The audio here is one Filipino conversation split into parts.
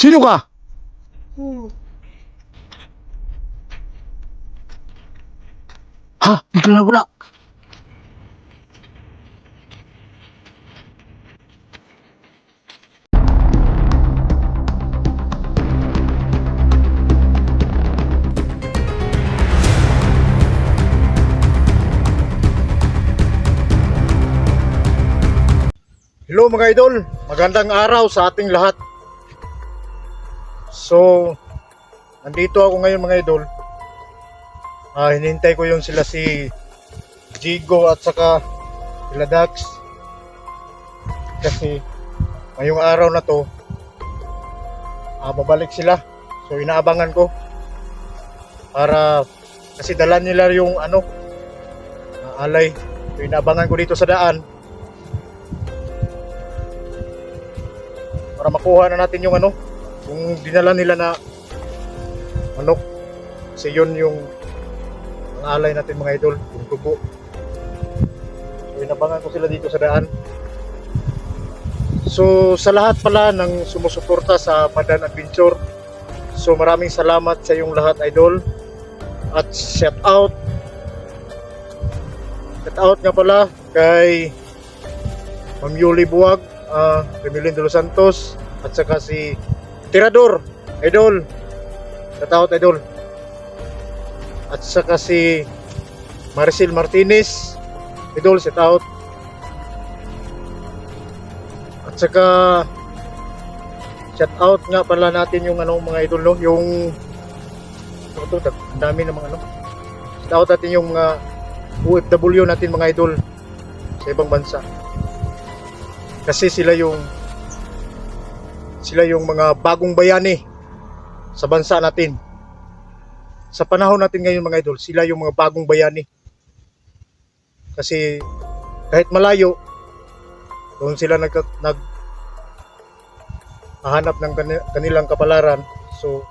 Sino ka? Ha? Bigla wala. Hello mga idol, magandang araw sa ating lahat. So, nandito ako ngayon mga idol. Ah, hinintay ko yung sila si Jigo at saka sila Dax. Kasi ngayong araw na to, ah, babalik sila. So, inaabangan ko para kasi dala nila yung ano, ah, alay. So, inaabangan ko dito sa daan para makuha na natin yung ano yung dinala nila na manok kasi yun yung ang alay natin mga idol yung tubo. So inabangan ko sila dito sa daan. So sa lahat pala ng sumusuporta sa Madan Adventure so maraming salamat sa yung lahat idol. At shout out. Shout out nga pala kay Ma'am Yuli Buwag uh, Remilin de los Santos at saka si Tirador Idol. Shout Idol. At saka si Maricel Martinez. Idol shout out. At saka shout out nga pala natin yung ano mga idol no? Yung ano to, ang dami ng mga ano? Shout out natin yung mga OFW natin mga idol sa ibang bansa. Kasi sila yung sila yung mga bagong bayani sa bansa natin. Sa panahon natin ngayon mga idol, sila yung mga bagong bayani. Kasi kahit malayo, doon sila nag, nag hahanap ng kani- kanilang kapalaran. So,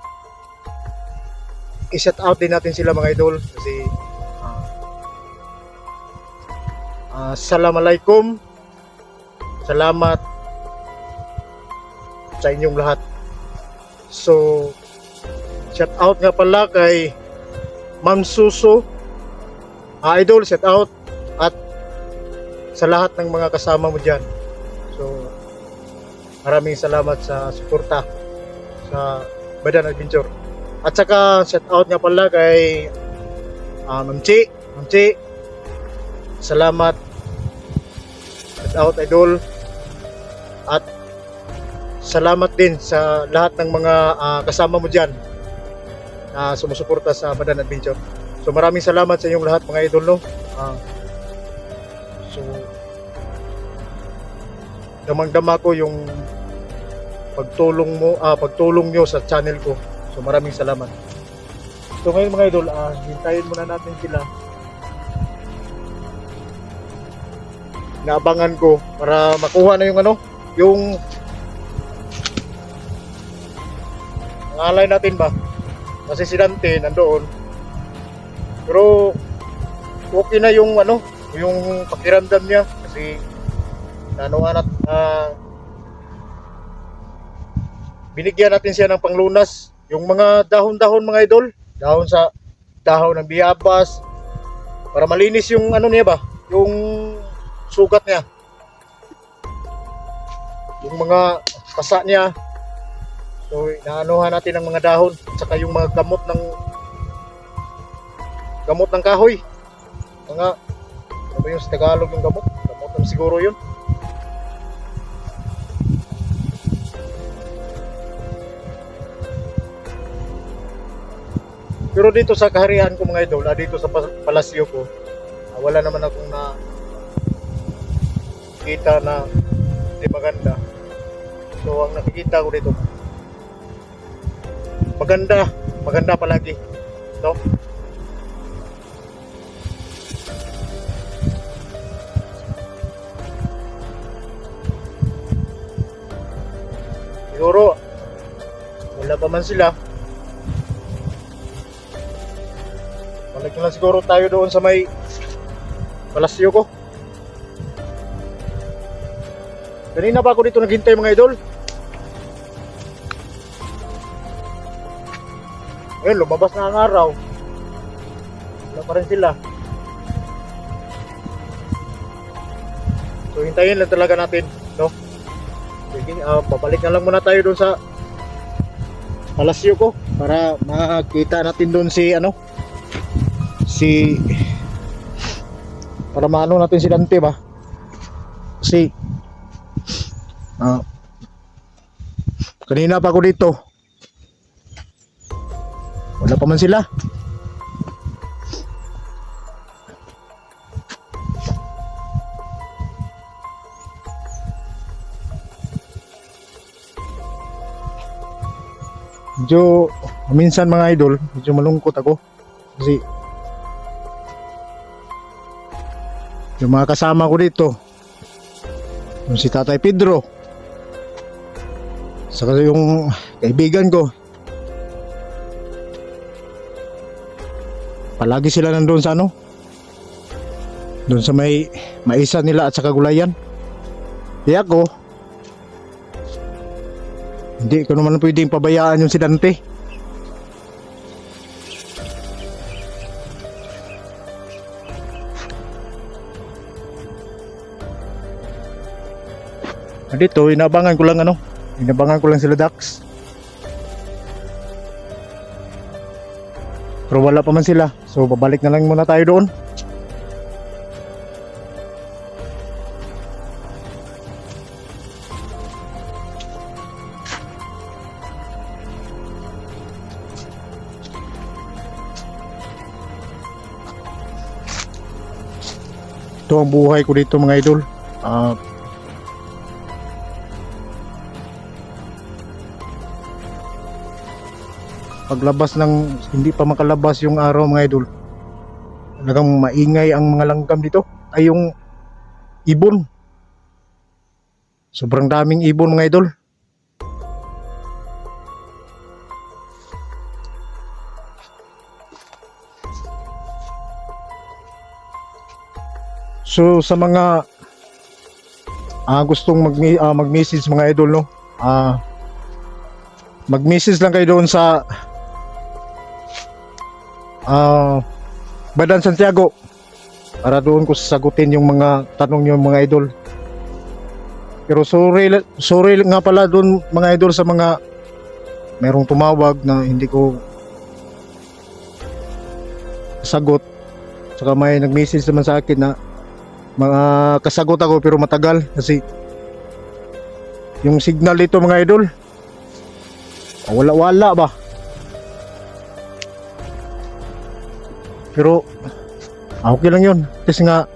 i-shout out din natin sila mga idol kasi ah ah, Assalamualaikum Salamat sa inyong lahat. So, shout out nga pala kay Ma'am Suso. Ah, idol, shout out. At sa lahat ng mga kasama mo dyan. So, maraming salamat sa suporta sa Badan Adventure. At saka, shout out nga pala kay ah, Ma'am Chi. Ma'am Chi, salamat Shout out idol salamat din sa lahat ng mga ah, kasama mo dyan na sumusuporta sa Madan Adventure. So maraming salamat sa inyong lahat mga idol no. Ah, so damang-dama ko yung pagtulong mo ah pagtulong nyo sa channel ko. So maraming salamat. So ngayon mga idol, ah, hintayin muna natin sila naabangan ko para makuha na yung ano, yung alay natin ba? Kasi si Dante nandoon. Pero okay na yung ano, yung pakiramdam niya kasi ano nga nat ah, binigyan natin siya ng panglunas yung mga dahon-dahon mga idol dahon sa dahon ng biyabas para malinis yung ano niya ba yung sugat niya. Yung mga pasa niya. So, inaanuhan natin ang mga dahon at saka yung mga gamot ng gamot ng kahoy. Mga ano ba yung sa Tagalog yung gamot? Gamot ng siguro yun. Pero dito sa kaharian ko mga idol, ah, dito sa pa- palasyo ko, ah, wala naman akong na kita na hindi maganda. So ang nakikita ko dito maganda, maganda palagi. No? Siguro wala pa man sila. Balik na siguro tayo doon sa may palasyo ko. Kanina pa ako dito naghintay mga idol. Eh, lumabas na ang araw. Wala pa rin sila. So, hintayin lang talaga natin, no? Sige, ah, babalik na lang muna tayo doon sa palasyo ko para makita natin doon si ano si para maano natin si Dante ba kasi ah, kanina pa ako dito wala pa man sila. Medyo minsan mga idol medyo malungkot ako. Kasi yung mga kasama ko dito yung si Tatay Pedro saka yung kaibigan ko palagi sila nandun sa ano doon sa may maisa nila at sa kagulayan kaya ako hindi ko naman pwedeng pabayaan yung si Dante. Dito, inabangan ko lang ano. Inabangan ko lang sila Dax. Pero wala pa man sila. So babalik na lang muna tayo doon. Ito ang buhay ko dito mga idol. Ah, paglabas ng hindi pa makalabas yung araw mga idol. Talagang maingay ang mga langgam dito. Ay yung ibon. Sobrang daming ibon mga idol. So sa mga ah, gustong mag ah, mag-message mga idol no. Ah mag-message lang kayo doon sa ah Badan Santiago para doon ko sasagutin yung mga tanong niyo mga idol. Pero sorry sorry nga pala doon mga idol sa mga merong tumawag na hindi ko sagot. Saka may nag-message naman sa akin na mga kasagot ako pero matagal kasi yung signal dito mga idol wala wala ba pero ah, okay lang yun. Kasi nga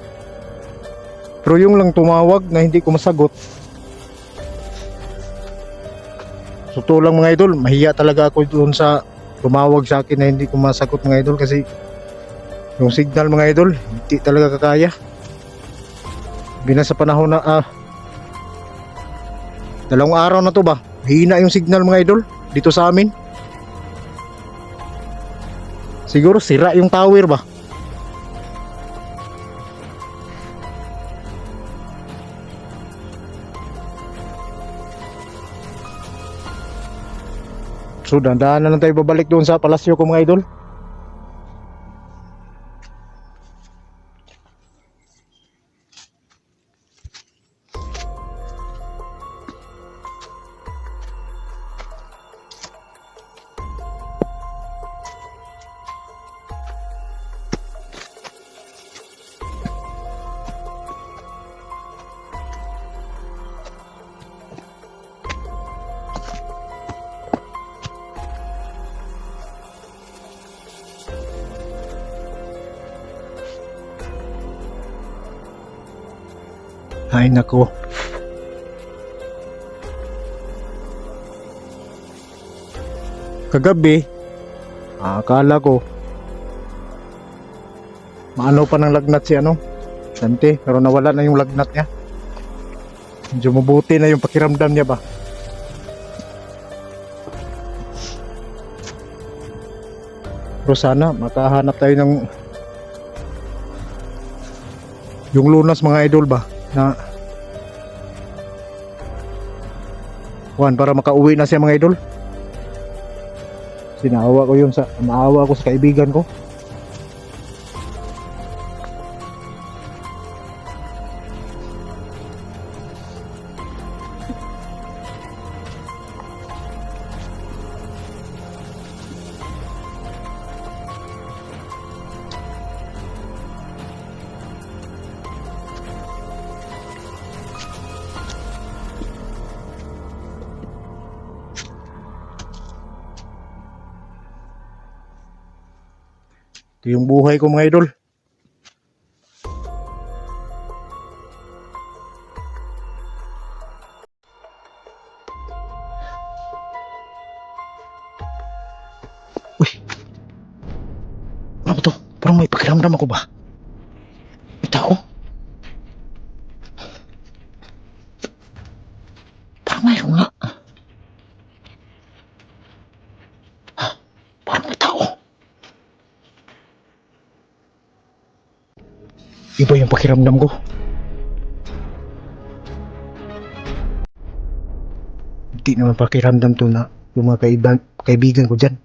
pero yung lang tumawag na hindi ko masagot. So to lang mga idol mahiya talaga ako doon sa tumawag sa akin na hindi ko masagot mga idol. Kasi yung signal mga idol hindi talaga kakaya. Bina sa panahon na ah, dalawang araw na to ba? Hina yung signal mga idol dito sa amin siguro sira yung tower ba? So dandaan na lang tayo babalik doon sa palasyo ko mga idol Ay nako. Kagabi, akala ko maano pa ng lagnat si ano, Dante, pero nawala na yung lagnat niya. Medyo mabuti na yung pakiramdam niya ba. Pero sana makahanap tayo ng yung lunas mga idol ba na Juan para makauwi na siya mga idol Kasi naawa ko yun sa, naawa ko sa kaibigan ko. Ito yung buhay ko mga idol. Uy! Ano ba to? Parang may pakiramdam ako ba? May tao? Parang mayroon nga. Ha? Parang may tao. Iba yung pakiramdam ko. Hindi naman pakiramdam to na yung mga kaibigan, kaibigan ko dyan.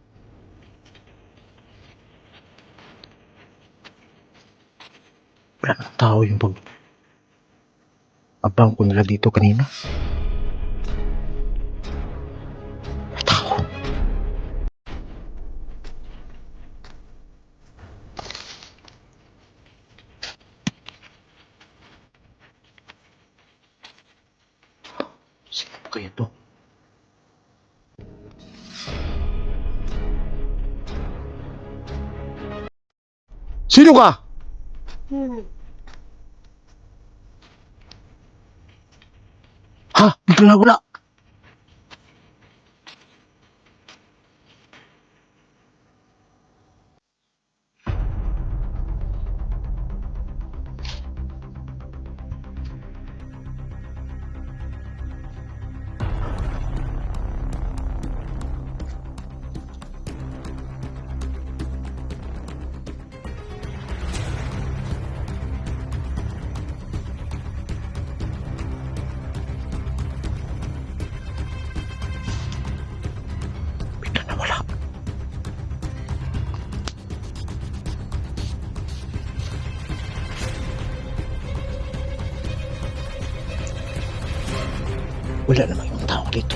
Wala tao yung pag abang ko nila dito kanina. Sino ba kaya to? Sino ka? Ha? Bigla wala. Bigla Wala naman yung tao dito.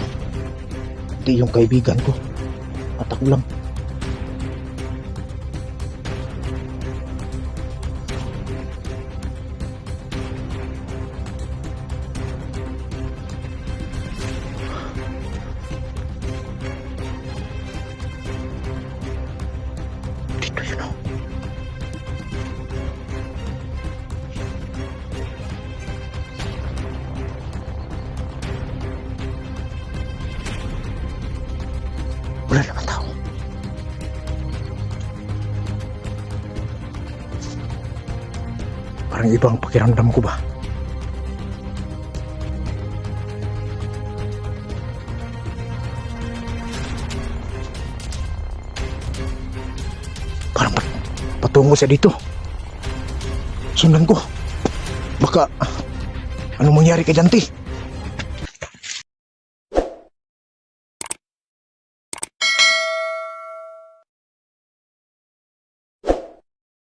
Hindi yung kaibigan ko. At ako lang. Parang ibang pakiramdam ko ba? Parang pat patungo siya dito. Sundan ko. Baka ano mangyari kay Dante?